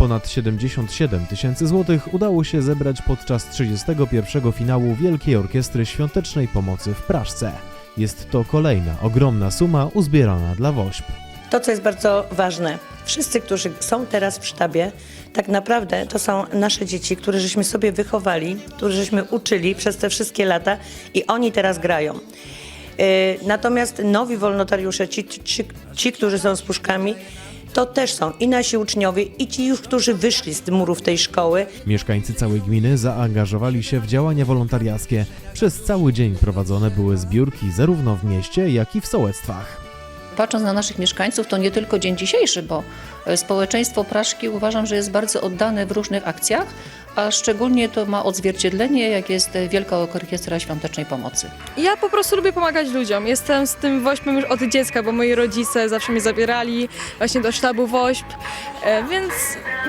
Ponad 77 tysięcy złotych udało się zebrać podczas 31. finału Wielkiej Orkiestry Świątecznej Pomocy w Praszce. Jest to kolejna ogromna suma uzbierana dla WOŚP. To, co jest bardzo ważne, wszyscy, którzy są teraz w sztabie, tak naprawdę to są nasze dzieci, które żeśmy sobie wychowali, które żeśmy uczyli przez te wszystkie lata i oni teraz grają. Yy, Natomiast nowi wolnotariusze, ci, ci, ci, którzy są z puszkami, to też są i nasi uczniowie, i ci już, którzy wyszli z murów tej szkoły. Mieszkańcy całej gminy zaangażowali się w działania wolontariackie. Przez cały dzień prowadzone były zbiórki zarówno w mieście, jak i w sołectwach. Patrząc na naszych mieszkańców, to nie tylko dzień dzisiejszy, bo e, społeczeństwo Praszki uważam, że jest bardzo oddane w różnych akcjach, a szczególnie to ma odzwierciedlenie, jak jest Wielka Orkiestra Świątecznej Pomocy. Ja po prostu lubię pomagać ludziom. Jestem z tym WOŚPem już od dziecka, bo moi rodzice zawsze mnie zabierali właśnie do sztabu WOŚP, e, więc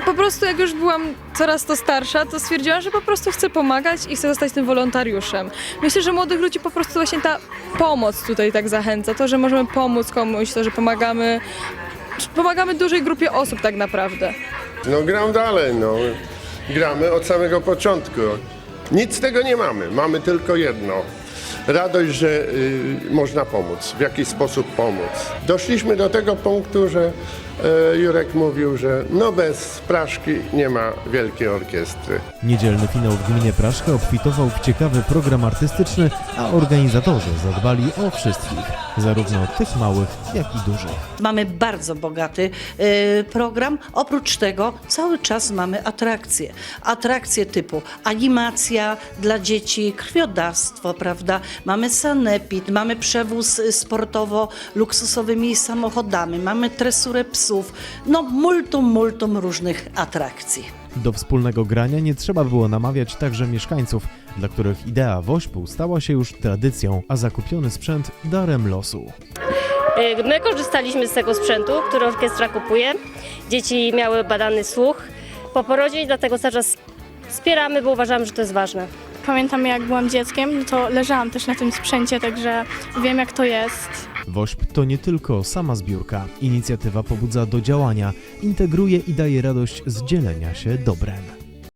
po prostu jak już byłam coraz to starsza, to stwierdziłam, że po prostu chcę pomagać i chcę zostać tym wolontariuszem. Myślę, że młodych ludzi po prostu właśnie ta pomoc tutaj tak zachęca, to, że możemy pomóc komuś, to, że pomagamy, pomagamy dużej grupie osób tak naprawdę. No gram dalej, no. Gramy od samego początku. Nic z tego nie mamy, mamy tylko jedno. Radość, że y, można pomóc, w jakiś sposób pomóc. Doszliśmy do tego punktu, że y, Jurek mówił, że no bez Praszki nie ma wielkiej orkiestry. Niedzielny finał w gminie Praszka obfitował w ciekawy program artystyczny, a organizatorzy zadbali o wszystkich, zarówno tych małych, jak i dużych. Mamy bardzo bogaty y, program. Oprócz tego cały czas mamy atrakcje. Atrakcje typu animacja dla dzieci, krwiodawstwo, prawda? Mamy sanepid, mamy przewóz y, sportowo-luksusowymi samochodami, mamy tresurę psów. No multum, multum różnych atrakcji. Do wspólnego grania nie trzeba było namawiać także mieszkańców, dla których idea wośpu stała się już tradycją, a zakupiony sprzęt darem losu. Y, My korzystaliśmy z tego sprzętu, który orkiestra kupuje. Dzieci miały badany słuch po porodzie i dlatego cały czas wspieramy, bo uważamy, że to jest ważne. Pamiętam jak byłam dzieckiem, to leżałam też na tym sprzęcie, także wiem jak to jest. WOŚP to nie tylko sama zbiórka. Inicjatywa pobudza do działania, integruje i daje radość z dzielenia się dobrem.